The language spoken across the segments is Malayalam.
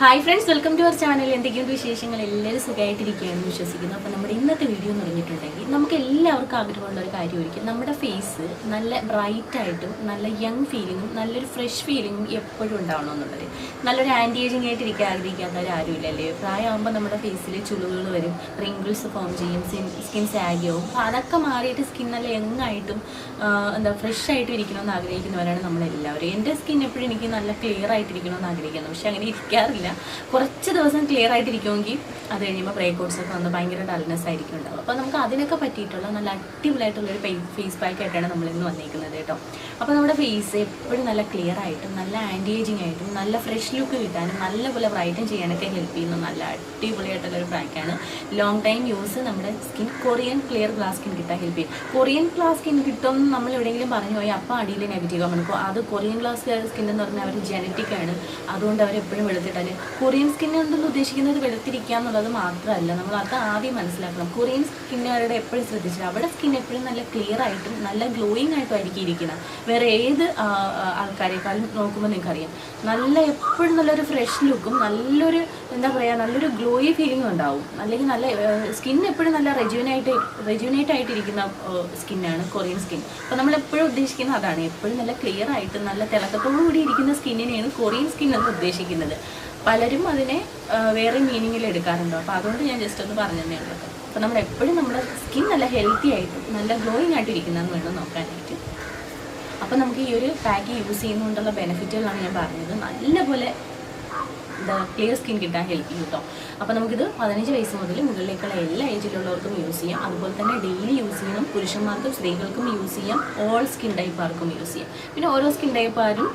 Hi friends welcome to our channel എന്തെങ്കിലും വിശേഷങ്ങൾ? എല്ലാവരും സുഖമായിട്ടിരിക്കുകയാണെന്ന് വിശ്വസിക്കുന്നു. അപ്പോൾ നമ്മുടെ ഇന്നത്തെ വീഡിയോ എന്ന് പറഞ്ഞിട്ടുണ്ടെങ്കിൽ നമുക്ക് എല്ലാവർക്കും ആഗ്രഹമുള്ള ഒരു കാര്യമായിരിക്കും. നമ്മുടെ ഫേസ് നല്ല ബ്രൈറ്റ് ആയിട്ടും നല്ല യങ് ഫീലിങ്ങും നല്ലൊരു ഫ്രഷ് ഫീലിങ്ങും എപ്പോഴും ഉണ്ടാവണം എന്നുള്ളത്. നല്ലൊരു ആന്റി ഏജിങ് ആയിട്ട് ഇരിക്കാൻ ആഗ്രഹിക്കാത്തവർ ആരുമില്ലല്ലേ പ്രായമാകുമ്പോൾ നമ്മുടെ ഫേസിൽ ചുളുകൾ വരും. റിങ്കിൾസ് ഫോം ചെയ്യും സ്കിൻ സാഗിയാവും അപ്പോൾ അതൊക്കെ മാറിയിട്ട് സ്കിൻ നല്ല യങ് ആയിട്ടും എന്താ ഫ്രഷ് ആയിട്ടും ഇരിക്കണമെന്ന് ആഗ്രഹിക്കുന്നവരാണ് നമ്മളെല്ലാവരും. എന്റെ സ്കിൻ എപ്പോഴും എനിക്ക് നല്ല ക്ലിയർ ആയിട്ടിരിക്കണമെന്ന് ആഗ്രഹിക്കുന്നു. പക്ഷേ അങ്ങനെ ഇരിക്കാറില്ല. കുറച്ച് ദിവസം ക്ലിയർ ആയിട്ടിരിക്കുമെങ്കിൽ അത് കഴിയുമ്പോൾ ബ്രേക്കൗട്ട്സ് ഒക്കെ വന്ന് ഭയങ്കര ഡൾനെസ് ആയിരിക്കും ഉണ്ടാവും അപ്പോൾ നമുക്ക് അതിനൊക്കെ പറ്റിയിട്ടുള്ള നല്ല അടിപൊളിയായിട്ടുള്ളൊരു ഫേസ് പാക്ക് ആയിട്ടാണ് നമ്മൾ ഇന്ന് വന്നിരിക്കുന്നത് കേട്ടോ. അപ്പോൾ നമ്മുടെ ഫേസ് എപ്പോഴും നല്ല ക്ലിയർ ആയിട്ടും നല്ല ആന്റി ഏജിങ് ആയിട്ടും നല്ല ഫ്രഷ് ലുക്ക് കിട്ടാനും നല്ലപോലെ ബ്രൈറ്റൻ ചെയ്യാനൊക്കെ ഹെൽപ്പ് ചെയ്യുന്ന നല്ല അടിപൊളിയായിട്ടുള്ളൊരു പാക്കാണ് ലോങ് ടൈം യൂസ് നമ്മുടെ skin Korean clear glass skin കിട്ടാൻ ഹെൽപ്പ് ചെയ്യും. കൊറിയൻ ഗ്ലാസ് സ്കിൻ കിട്ടും നമ്മൾ എവിടെയെങ്കിലും പറഞ്ഞു പോയി അപ്പോൾ അടിയിൽ നെഗറ്റീവ് ആണ് അത് കൊറിയൻ ഗ്ലാസ് സ്കിൻ എന്ന് പറഞ്ഞാൽ അവർ ജനറ്റിക് ആണ്. അതുകൊണ്ട് അവർ എപ്പോഴും വെളുത്തിട്ടാൽ കൊറിയൻ സ്കിൻ കൊണ്ടെന്ന് ഉദ്ദേശിക്കുന്നത് വെളുത്തിരിക്കുക എന്നുള്ളത് മാത്രമല്ല. നമ്മൾ അത് ആദ്യം മനസ്സിലാക്കണം. കൊറിയൻ സ്കിന്നുകാരുടെ എപ്പോഴും ശ്രദ്ധിച്ചില്ല അവിടെ സ്കിൻ എപ്പോഴും നല്ല ക്ലിയർ ആയിട്ടും നല്ല ഗ്ലോയിങ് ആയിട്ടും ആയിരിക്കും. ഇരിക്കുന്നത് വേറെ ഏത് ആൾക്കാരെക്കാളും നോക്കുമ്പോൾ നിങ്ങൾക്കറിയാം. നല്ല എപ്പോഴും നല്ലൊരു ഫ്രഷ് ലുക്കും നല്ലൊരു എന്താ പറയുക നല്ലൊരു ഗ്ലോയി ഫീലിംഗും ഉണ്ടാവും. അല്ലെങ്കിൽ നല്ല സ്കിൻ എപ്പോഴും നല്ല റെജ്യൂനായിട്ട് റെജ്യൂനേറ്റ് ആയിട്ടിരിക്കുന്ന സ്കിന്നാണ് കൊറിയൻ സ്കിൻ അപ്പോൾ നമ്മൾ എപ്പോഴും ഉദ്ദേശിക്കുന്നത് അതാണ്. എപ്പോഴും നല്ല ക്ലിയർ ആയിട്ട് നല്ല തിളക്കത്തോടു കൂടി ഇരിക്കുന്ന സ്കിന്നിനെയാണ് കൊറിയൻ സ്കിൻ എന്ന് ഉദ്ദേശിക്കുന്നത്. പലരും അതിനെ വേറെ മീനിങ്ങിൽ എടുക്കാറുണ്ടോ. അപ്പോൾ അതുകൊണ്ട് ഞാൻ ജസ്റ്റ് ഒന്ന് പറഞ്ഞു തന്നെ ഉള്ളത് അപ്പോൾ നമ്മൾ എപ്പോഴും നമ്മുടെ സ്കിൻ നല്ല ഹെൽത്തി ആയിട്ടും നല്ല ഗ്ലോയിങ് ആയിട്ട് ഇരിക്കുന്നതെന്ന് വേണം നോക്കാനായിട്ട്. അപ്പോൾ നമുക്ക് ഈ ഒരു പാക്ക് യൂസ് ചെയ്യുന്നതുകൊണ്ടുള്ള ബെനിഫിറ്റുകളാണ് ഞാൻ പറഞ്ഞത്. നല്ലപോലെ എന്താ ക്ലിയർ സ്കിൻ കിട്ടാൻ ഹെൽപ്പ് ചെയ്യും കേട്ടോ അപ്പോൾ നമുക്കിത് പതിനഞ്ച് വയസ്സ് മുതൽ മുകളിലേക്കുള്ള എല്ലാ ഏജിലുള്ളവർക്കും യൂസ് ചെയ്യാം. അതുപോലെ തന്നെ ഡെയിലി യൂസ് ചെയ്യണം. പുരുഷന്മാർക്കും സ്ത്രീകൾക്കും യൂസ് ചെയ്യാം. ഓൾ സ്കിൻ ടൈപ്പാർക്കും യൂസ് ചെയ്യാം. പിന്നെ ഓരോ സ്കിൻ ടൈപ്പാരും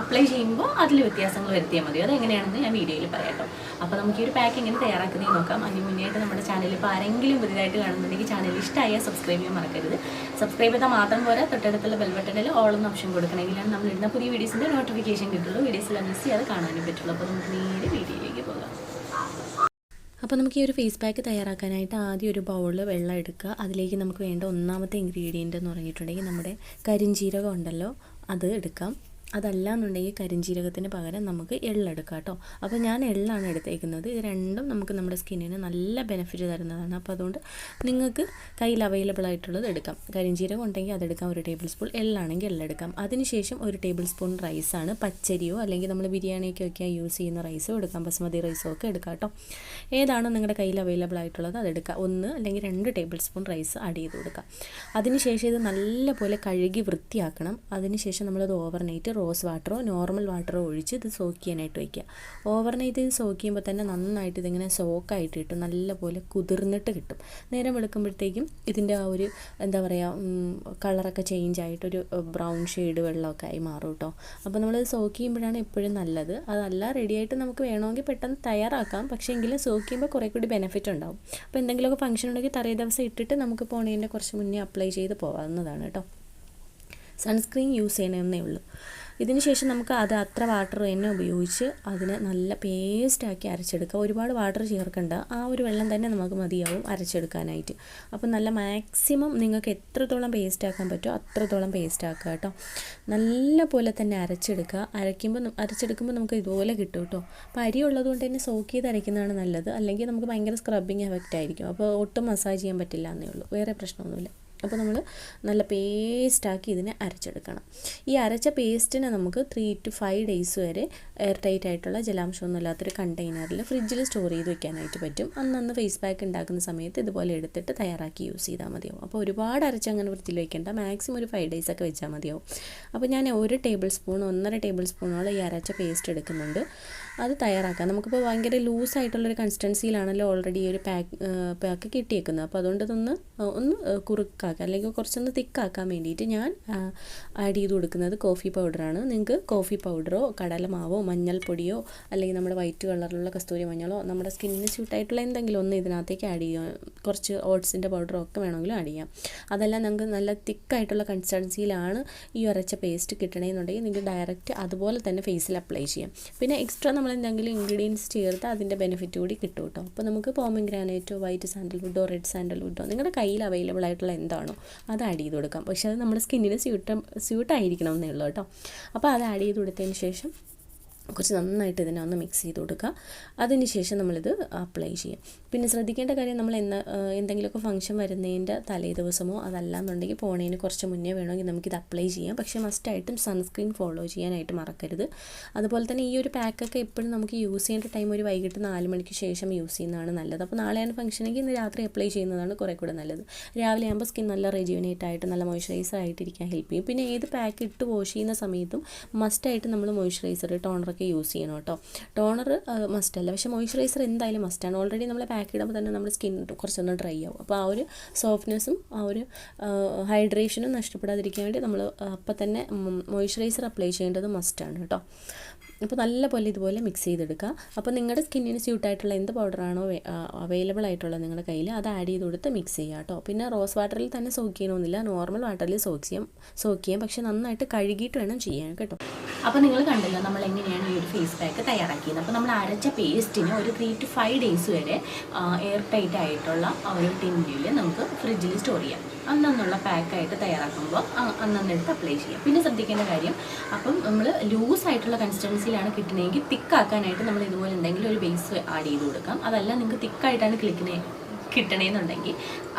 അപ്ലൈ ചെയ്യുമ്പോൾ അതിൽ വ്യത്യാസങ്ങൾ വരുത്തിയാൽ മതി. അതെങ്ങനെയാണെന്ന് ഞാൻ വീഡിയോയിൽ പറയാം കേട്ടോ അപ്പോൾ നമുക്ക് ഈ ഒരു പാക്ക് എങ്ങനെ തയ്യാറാക്കുന്നത് നോക്കാം. അതിന് മുന്നേയായിട്ട് നമ്മുടെ ചാനൽ ഇപ്പോൾ ആരെങ്കിലും പുതിയതായിട്ട് കാണുന്നുണ്ടെങ്കിൽ ചാനൽ ഇഷ്ടമായാൽ സബ്സ്ക്രൈബ് ചെയ്യാൻ മറക്കരുത്. സബ്സ്ക്രൈബ് ചെയ്താൽ മാത്രം പോരാ തൊട്ടടുത്തുള്ള ബെൽബട്ടണിൽ ഓൾ എന്ന ഓപ്ഷൻ കൊടുക്കണമെങ്കിലാണ് നമ്മൾ ഇടുന്ന പുതിയ വീഡിയോസിന്റെ നോട്ടിഫിക്കേഷൻ കിട്ടുള്ളൂ. വീഡിയോസിൽ മിസ് ചെയ്യാതെ കാണാനും പറ്റുള്ളൂ. അപ്പോൾ നമുക്ക് നേരെ വീഡിയോയിലേക്ക് പോകാം. അപ്പോൾ നമുക്ക് ഈ ഒരു ഫേസ് പാക്ക് തയ്യാറാക്കാനായിട്ട് ആദ്യം ഒരു ബൗളിൽ വെള്ളം എടുക്കുക. അതിലേക്ക് നമുക്ക് വേണ്ട ഒന്നാമത്തെ ഇൻഗ്രീഡിയന്റ് എന്ന് പറഞ്ഞിട്ടുണ്ടെങ്കിൽ നമ്മുടെ കരിഞ്ജീരകം ഉണ്ടല്ലോ അത് എടുക്കാം. അതല്ല എന്നുണ്ടെങ്കിൽ കരിഞ്ജീരകത്തിന് പകരം നമുക്ക് എള്ളെടുക്കാം കേട്ടോ. അപ്പോൾ ഞാൻ എള്ളാണ് എടുത്തേക്കുന്നത്. ഇത് രണ്ടും നമുക്ക് നമ്മുടെ സ്കിന്നിന് നല്ല ബെനിഫിറ്റ് തരുന്നതാണ്. അപ്പോൾ അതുകൊണ്ട് നിങ്ങൾക്ക് കയ്യിൽ അവൈലബിൾ ആയിട്ടുള്ളത് എടുക്കാം. കരിഞ്ജീരകം ഉണ്ടെങ്കിൽ അതെടുക്കാം. ഒരു ടേബിൾ സ്പൂൺ എള്ളാണെങ്കിൽ എള്ളെടുക്കാം അതിനുശേഷം ഒരു ടേബിൾ സ്പൂൺ റൈസാണ് പച്ചരിയോ അല്ലെങ്കിൽ നമ്മൾ ബിരിയാണിയൊക്കെ ഒക്കെ യൂസ് ചെയ്യുന്ന റൈസോ എടുക്കാം. ബസ്മതി റൈസോ ഒക്കെ എടുക്കാം കേട്ടോ. ഏതാണോ നിങ്ങളുടെ കയ്യിൽ അവൈലബിൾ ആയിട്ടുള്ളത് അതെടുക്കുക ഒന്ന് അല്ലെങ്കിൽ രണ്ട് ടേബിൾ സ്പൂൺ റൈസ് ആഡ് ചെയ്ത് കൊടുക്കുക അതിനുശേഷം ഇത് നല്ലപോലെ കഴുകി വൃത്തിയാക്കണം. അതിനുശേഷം നമ്മളത് ഓവർനൈറ്റ് റോസ് വാട്ടറോ നോർമൽ വാട്ടറോ ഒഴിച്ച് ഇത് സോക്ക് ചെയ്യാനായിട്ട് വയ്ക്കുക ഓവർനൈറ്റ് ഇത് സോക്ക് ചെയ്യുമ്പോൾ തന്നെ നന്നായിട്ട് ഇതിങ്ങനെ സോക്കായിട്ട് കിട്ടും. നല്ലപോലെ കുതിർന്നിട്ട് കിട്ടും. നേരം വെളുക്കുമ്പോഴത്തേക്കും ഇതിന്റെ ആ ഒരു എന്താ പറയുക കളറൊക്കെ ചേഞ്ച് ആയിട്ട് ഒരു ബ്രൗൺ ഷെയ്ഡ് വെള്ളമൊക്കെ ആയി മാറും കേട്ടോ. അപ്പോൾ നമ്മൾ സോക്ക് ചെയ്യുമ്പോഴാണ് എപ്പോഴും നല്ലത്. അതല്ല റെഡിയായിട്ട് നമുക്ക് വേണമെങ്കിൽ പെട്ടെന്ന് തയ്യാറാക്കാം. പക്ഷേ എങ്കിലും സോക്ക് ചെയ്യുമ്പോൾ കുറേ കൂടി ബെനിഫിറ്റ് ഉണ്ടാവും. അപ്പോൾ എന്തെങ്കിലുമൊക്കെ ഫംഗ്ഷൻ ഉണ്ടെങ്കിൽ തറേ ദിവസം ഇട്ടിട്ട് നമുക്ക് പോണേന്റെ കുറച്ച് മുന്നേ അപ്ലൈ ചെയ്ത് പോകാവുന്നതാണ് കേട്ടോ. സൺസ്ക്രീൻ യൂസ് ചെയ്യണമെന്നേ ഉള്ളൂ. ഇതിന് ശേഷം നമുക്ക് അത് അത്ര വാട്ടർ തന്നെ ഉപയോഗിച്ച് അതിനെ നല്ല പേസ്റ്റാക്കി അരച്ചെടുക്കുക ഒരുപാട് വാട്ടർ ചേർക്കേണ്ട. ആ ഒരു വെള്ളം തന്നെ നമുക്ക് മതിയാവും അരച്ചെടുക്കാനായിട്ട്. അപ്പം നല്ല മാക്സിമം നിങ്ങൾക്ക് എത്രത്തോളം പേസ്റ്റ് ആക്കാൻ പറ്റുമോ അത്രത്തോളം പേസ്റ്റ് ആക്കുക കേട്ടോ. നല്ല പോലെ തന്നെ അരച്ചെടുക്കുക. അരയ്ക്കുമ്പോൾ അരച്ചെടുക്കുമ്പോൾ നമുക്ക് ഇതുപോലെ കിട്ടും കേട്ടോ. അപ്പോൾ അരി ഉള്ളതുകൊണ്ട് തന്നെ സോക്ക് ചെയ്ത് അരയ്ക്കുന്നതാണ് നല്ലത്. അല്ലെങ്കിൽ നമുക്ക് ഭയങ്കര സ്ക്രബിങ് എഫക്റ്റ് ആയിരിക്കും. അപ്പോൾ ഒട്ടും മസാജ് ചെയ്യാൻ പറ്റില്ല എന്നേ ഉള്ളൂ. വേറെ പ്രശ്നമൊന്നുമില്ല. അപ്പോൾ നമ്മൾ നല്ല പേസ്റ്റാക്കി ഇതിനെ അരച്ചെടുക്കണം. ഈ അരച്ച പേസ്റ്റിനെ നമുക്ക് ത്രീ ടു ഫൈവ് ഡേയ്സ് വരെ എയർ ടൈറ്റ് ആയിട്ടുള്ള ജലാംശമൊന്നും ഇല്ലാത്തൊരു കണ്ടെയ്നറിൽ ഫ്രിഡ്ജിൽ സ്റ്റോർ ചെയ്ത് വെക്കാനായിട്ട് പറ്റും. അന്നന്ന് ഫേസ് പാക്ക് ഉണ്ടാക്കുന്ന സമയത്ത് ഇതുപോലെ എടുത്തിട്ട് തയ്യാറാക്കി യൂസ് ചെയ്താൽ മതിയാവും. അപ്പോൾ ഒരുപാട് അരച്ച് അങ്ങനെ വൃത്തിയിൽ വെക്കേണ്ട. മാക്സിമം ഒരു ഫൈവ് ഡേയ്സ് ഒക്കെ വെച്ചാൽ മതിയാവും. അപ്പോൾ ഞാൻ ഒരു ടേബിൾ സ്പൂൺ ഒന്നര ടേബിൾ സ്പൂണോളം ഈ അരച്ച പേസ്റ്റ് എടുക്കുന്നുണ്ട്. അത് തയ്യാറാക്കാം. നമുക്കിപ്പോൾ ഭയങ്കര ലൂസായിട്ടുള്ളൊരു കൺസിസ്റ്റൻസിയിലാണല്ലോ ഓൾറെഡി ഈ ഒരു പാക്ക് പാക്ക് കിട്ടിയേക്കുന്നത്. അപ്പോൾ അതുകൊണ്ട് ഇതൊന്ന് ഒന്ന് കുറുക്കാക്കാം. അല്ലെങ്കിൽ കുറച്ചൊന്ന് തിക്കാക്കാൻ വേണ്ടിയിട്ട് ഞാൻ ആഡ് ചെയ്ത് കൊടുക്കുന്നത് കോഫി പൗഡറാണ് നിങ്ങൾക്ക് കോഫി പൗഡറോ കടലമാവോ മഞ്ഞൾപ്പൊടിയോ അല്ലെങ്കിൽ നമ്മുടെ വൈറ്റ് കളറിലുള്ള കസ്തൂരി മഞ്ഞളോ നമ്മുടെ സ്കിന്നിന് സ്യൂട്ടായിട്ടുള്ള എന്തെങ്കിലും ഒന്ന് ഇതിനകത്തേക്ക് ആഡ് ചെയ്യാം. കുറച്ച് ഓട്സിന്റെ പൗഡറോ ഒക്കെ വേണമെങ്കിലും ആഡ് ചെയ്യാം. അതെല്ലാം നിങ്ങൾക്ക് നല്ല തിക്കായിട്ടുള്ള കൺസിസ്റ്റൻസിയിലാണ് ഈ അരച്ച പേസ്റ്റ് കിട്ടണമെന്നുണ്ടെങ്കിൽ നിങ്ങൾക്ക് ഡയറക്റ്റ് അതുപോലെ തന്നെ ഫേസിൽ അപ്ലൈ ചെയ്യാം. പിന്നെ എക്സ്ട്രാ നമ്മൾ എന്തെങ്കിലും ഇൻഗ്രീഡിയൻസ് ചേർത്ത് അതിന്റെ ബെനിഫിറ്റ് കൂടി കിട്ടും കേട്ടോ അപ്പോൾ നമുക്ക് പോമിഗ്രാനൈറ്റോ വൈറ്റ് സാൻഡൽവുഡോ റെഡ് സാൻഡൽവുഡോ നിങ്ങളുടെ കയ്യിൽ അവൈലബിൾ ആയിട്ടുള്ള എന്താണോ അത് ആഡ് ചെയ്ത് കൊടുക്കാം. പക്ഷേ അത് നമ്മുടെ സ്കിന്നിന് സ്യൂട്ട് സ്യൂട്ടായിരിക്കണം എന്നേ ഉള്ളൂ കേട്ടോ അപ്പോൾ അത് ആഡ് ചെയ്ത് കൊടുത്തതിന് ശേഷം കുറച്ച് നന്നായിട്ട് ഇതിനെ ഒന്ന് മിക്സ് ചെയ്ത് കൊടുക്കുക. അതിന് ശേഷം നമ്മളിത് അപ്ലൈ ചെയ്യും. പിന്നെ ശ്രദ്ധിക്കേണ്ട കാര്യം നമ്മൾ എന്ന എന്തെങ്കിലുമൊക്കെ ഫംഗ്ഷൻ വരുന്നതിന്റെ തലേ ദിവസമോ അതല്ലാന്നുണ്ടെങ്കിൽ പോണേന് കുറച്ച് മുന്നേ വേണമെങ്കിൽ നമുക്കിത് അപ്ലൈ ചെയ്യാം. പക്ഷേ മസ്റ്റായിട്ടും സൺസ്ക്രീൻ ഫോളോ ചെയ്യാനായിട്ട് മറക്കരുത്. അതുപോലെ തന്നെ ഈ ഒരു പാക്കൊക്കെ എപ്പോഴും നമുക്ക് യൂസ് ചെയ്യേണ്ട ടൈം ഒരു വൈകിട്ട് നാല് മണിക്ക് ശേഷം യൂസ് ചെയ്യുന്നതാണ് നല്ലത്. അപ്പോൾ നാളെയാണ് ഫംഗ്ഷനെങ്കിൽ ഇന്ന് രാത്രി അപ്ലൈ ചെയ്യുന്നതാണ് കുറേ കൂടെ നല്ലത്. രാവിലെ ആകുമ്പോൾ സ്കിൻ നല്ല റെജ്യൂനേറ്റ് ആയിട്ട് നല്ല മോയ്സ്ചറൈസർ ആയിട്ടിരിക്കാൻ ഹെൽപ്പ് ചെയ്യും. പിന്നെ ഏത് പാക്ക് ഇട്ട് വാഷ് ചെയ്യുന്ന സമയത്തും മസ്റ്റായിട്ട് നമ്മൾ മോയ്സ്ചറൈസർ ടോണറൊക്കെ യൂസ് ചെയ്യണം കേട്ടോ. ടോണർ മസ്റ്റല്ല പക്ഷേ മോയ്സ്ചറൈസർ എന്തായാലും മസ്റ്റാണ് ഓൾറെഡി നമ്മൾ പാക്ക് ഇടുമ്പോൾ തന്നെ നമ്മുടെ സ്കിൻ കുറച്ചൊന്ന് ഡ്രൈ ആവും. അപ്പോൾ ആ ഒരു സോഫ്റ്റ്നെസ്സും ആ ഒരു ഹൈഡ്രേഷനും നഷ്ടപ്പെടാതിരിക്കാൻ വേണ്ടി നമ്മൾ അപ്പം തന്നെ മോയ്സ്ചറൈസർ അപ്ലൈ ചെയ്യേണ്ടത് മസ്റ്റാണ് കേട്ടോ. അപ്പോൾ നല്ലപോലെ ഇതുപോലെ മിക്സ് ചെയ്തെടുക്കുക. അപ്പോൾ നിങ്ങളുടെ സ്കിന്നിന് സ്യൂട്ടായിട്ടുള്ള എന്ത് പൗഡറാണോ അവൈലബിൾ ആയിട്ടുള്ളത് നിങ്ങളുടെ കയ്യിൽ അത് ആഡ് ചെയ്ത് കൊടുത്ത് മിക്സ് ചെയ്യുക കേട്ടോ പിന്നെ റോസ് വാട്ടറിൽ തന്നെ സോക്ക് ചെയ്യണമെന്നില്ല നോർമൽ വാട്ടറിൽ സോക്ക് ചെയ്യാം സോക്ക് ചെയ്യാം. പക്ഷേ നന്നായിട്ട് കഴുകിയിട്ട് വേണം ചെയ്യാൻ കേട്ടോ. അപ്പോൾ നിങ്ങൾ കണ്ടല്ലോ നമ്മൾ എങ്ങനെയാണ് ഈ ഒരു ഫേസ് പാക്ക് തയ്യാറാക്കിയത്? അപ്പോൾ നമ്മൾ അരച്ച പേസ്റ്റിന് ഒരു ത്രീ ടു ഫൈവ് ഡേയ്സ് വരെ എയർ ടൈറ്റ് ആയിട്ടുള്ള ഒരു ടിന്നിൽ നമുക്ക് ഫ്രിഡ്ജിൽ സ്റ്റോർ ചെയ്യാം. അന്നന്നുള്ള പാക്കായിട്ട് തയ്യാറാക്കുമ്പോൾ അന്നന്നെടുത്ത് അപ്ലൈ ചെയ്യാം. പിന്നെ ശ്രദ്ധിക്കേണ്ട കാര്യം അപ്പം നമ്മൾ ലൂസ് ആയിട്ടുള്ള കൺസിസ്റ്റൻസിയിലാണ് കിട്ടുന്നതെങ്കിൽ തിക്കാക്കാനായിട്ട് നമ്മൾ ഇതുപോലെ ഉണ്ടെങ്കിൽ ഒരു ബേസ് ആഡ് ചെയ്ത് കൊടുക്കാം. അതല്ല നിങ്ങൾക്ക് തിക്കായിട്ടാണ് ക്ലിക്കിനെ കിട്ടണമെന്നുണ്ടെങ്കിൽ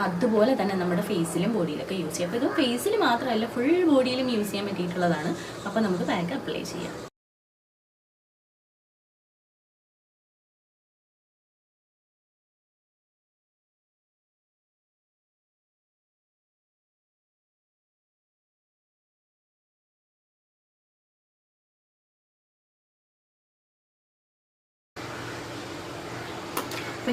അതുപോലെ തന്നെ നമ്മുടെ ഫേസിലും ബോഡിയിലൊക്കെ യൂസ് ചെയ്യാം. അപ്പോൾ ഇത് ഫേസിൽ മാത്രമല്ല ഫുൾ ബോഡിയിലും യൂസ് ചെയ്യാൻ പറ്റിയിട്ടുള്ളതാണ്. അപ്പോൾ നമുക്ക് പാക്ക് അപ്ലൈ ചെയ്യാം.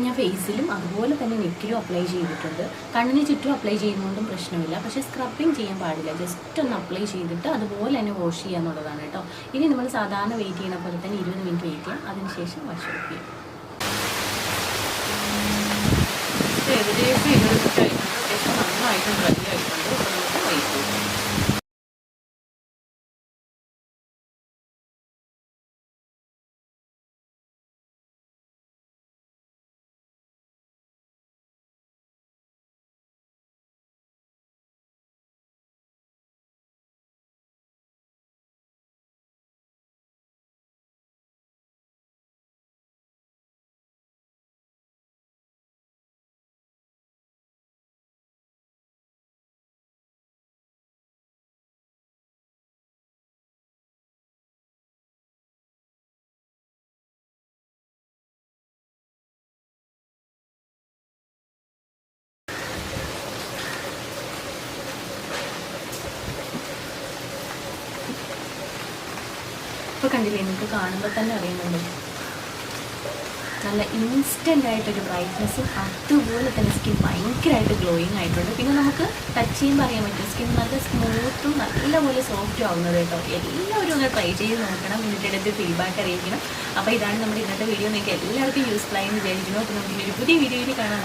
അപ്പം ഞാൻ ഫേസിലും അതുപോലെ തന്നെ നെക്കിലും അപ്ലൈ ചെയ്തിട്ടുണ്ട്. കണ്ണിന് ചുറ്റും അപ്ലൈ ചെയ്യുന്നതുകൊണ്ടും പ്രശ്നമില്ല. പക്ഷേ സ്ക്രബിങ് ചെയ്യാൻ പാടില്ല. ജസ്റ്റ് ഒന്ന് അപ്ലൈ ചെയ്തിട്ട് അതുപോലെ തന്നെ വാഷ് ചെയ്യുക എന്നുള്ളതാണ് കേട്ടോ. ഇനി നമ്മൾ സാധാരണ വെയിറ്റ് ചെയ്യുന്ന പോലെ തന്നെ ഇരുപത് മിനിറ്റ് വെയിറ്റ് ചെയ്യാം. അതിനുശേഷം വാഷ് ഓഫ് ചെയ്യാം. ഏകദേശം ഇരുപത് മിനിറ്റ് ആയിട്ടുണ്ട് അത്യാവശ്യം നന്നായിട്ട് ഡ്രൈ ആയിട്ടുണ്ട്. അപ്പോൾ നമുക്ക് വെയിറ്റ് ചെയ്യാം. ഇപ്പോൾ കണ്ടില്ലേ നിങ്ങൾക്ക് കാണുമ്പോൾ തന്നെ അറിയുന്നുണ്ട്. നല്ല ഇൻസ്റ്റന്റ് ആയിട്ടൊരു ബ്രൈറ്റ്നസ്സും അതുപോലെ തന്നെ സ്കിൻ ഭയങ്കരമായിട്ട് ഗ്ലോയിങ് ആയിട്ടുണ്ട്. പിന്നെ നമുക്ക് ടച്ച് ചെയ്യുമ്പോൾ അറിയാൻ പറ്റും. സ്കിൻ നല്ല സ്മൂത്തും നല്ലപോലെ സോഫ്റ്റും ആവുന്നത് കേട്ടോ. എല്ലാവരും ഒന്ന് ട്രൈ ചെയ്ത് നോക്കണം. എന്നിട്ട് എടുത്ത് ഫീഡ്ബാക്ക് അറിയിക്കണം. അപ്പോൾ ഇതാണ് നമ്മുടെ ഇന്നത്തെ വീഡിയോ നിങ്ങൾക്ക് എല്ലാവർക്കും യൂസ്ഫുൾ ആയി എന്ന് വിചാരിക്കുന്നു. അപ്പോൾ നമുക്ക് ഒരു പുതിയ വീഡിയോയിൽ കാണാൻ